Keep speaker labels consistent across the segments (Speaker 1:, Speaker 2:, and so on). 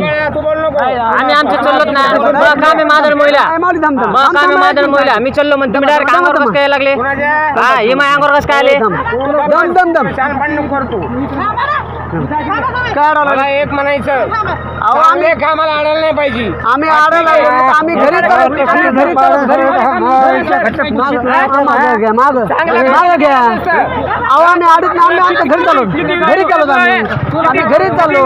Speaker 1: म्हणून
Speaker 2: तू बोल नको.
Speaker 3: आम्ही आमचे चाललोच नाही. मग काम आहे महिला. आहे महिला. मी चाललो म्हणतो तुम्ही डायरेक्ट अंगावर. कसं काय लागले. हा हे माझ्या अंगावर कसं काय आले.
Speaker 1: दम दम दम काय?
Speaker 2: मला एक म्हणायचं.
Speaker 1: अहो, आम्ही
Speaker 2: कामाला नाही पाहिजे.
Speaker 1: आम्ही आडवलं आहे. आम्ही घरी मागं, घ्या मागं. मागं घ्या. अहो आम्ही आडीत नाही आम्ही आमच्या घरी चाललो. घरी चाललो आम्ही. आम्ही घरी चाललो.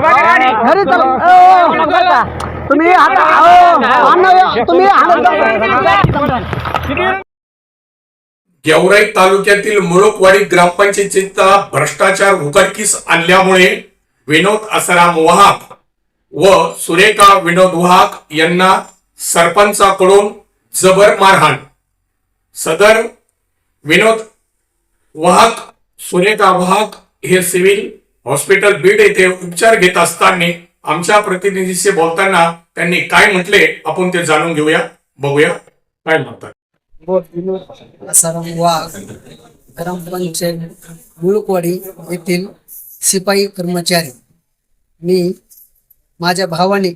Speaker 1: घरी चाललो अहो, बरं का? तुम्ही हात अहो, अण्णा, तुम्ही हात
Speaker 4: गेवराई तालुक्यातील मुळुकवाडी ग्रामपंचायतीचा भ्रष्टाचार उघडकीस आणल्यामुळे विनोद आसाराम वाहक व सुरेखा विनोद वाहक यांना सरपंचाकडून जबर मारहाण. सदर विनोद वाहक सुरेखा वाहक हे सिव्हिल हॉस्पिटल बीड येथे उपचार घेत असताना आमच्या प्रतिनिधीशी बोलताना त्यांनी काय म्हटले आपण ते जाणून घेऊया. बघूया. काय म्हणतात?
Speaker 5: ग्रामपंचायत मुळकवाडी येथील शिपाई कर्मचारी. मी माझ्या भावाने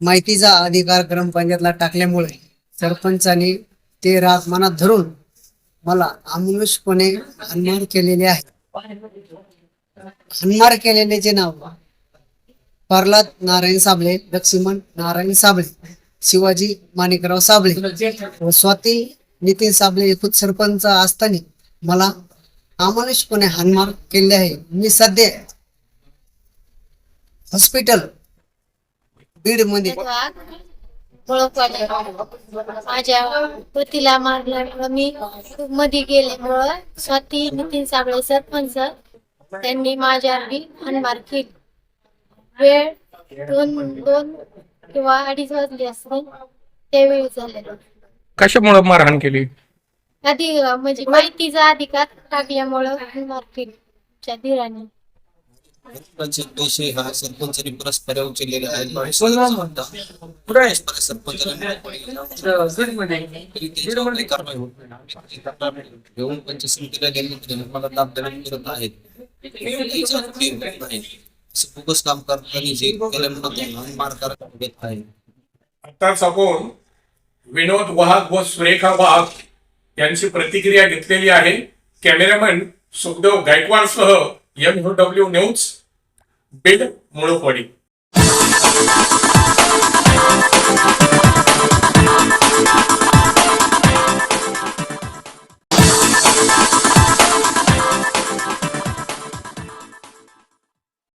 Speaker 5: माहितीचा अधिकार ग्रामपंचायतला टाकल्यामुळे सरपंचाने ते राग मनात धरून मला अमानुषपणे अन्याय केलेले आहे. हनमार जे नाव. प्रल्हाद नारायण साबळे लक्ष्मण नारायण साबळे शिवाजी माणिकराव साबळे व स्वाती नितीन साबळे एकूण सरपंच असताना मला अमानुषपणे हानमार केले आहे. मी सध्या हॉस्पिटल
Speaker 6: बीडमध्ये माझ्या पतीला मारल्यामुळं मी मध्ये गेल्यामुळं स्वाती नितीन साबळे सरपंच त्यांनी माझ्यावरती हाणमार केली. वेळ दोन दोन किंवा अडीच वाजले असतील त्यावेळी झालेलं.
Speaker 4: कशामुळे मारहाण केली?
Speaker 6: आधी म्हणजे माहितीचा अधिकार टाकल्यामुळं हाणमार केली आमच्या धीराने.
Speaker 7: सरपंच हा सरपंचाने परस्पर उचललेले सरपंचाने कारवाई मला दाब देण्यात करत आहेत त्याच्यावरती बोगस काम करताना जे केल्यामुळे मार करत येत आहे
Speaker 4: आताच आपण विनोद वाहक व सुरेखा वाहक यांची प्रतिक्रिया घेतलेली आहे. कॅमेरामॅन सुखदेव गायकवाड सह M W News Beed Mulukwadi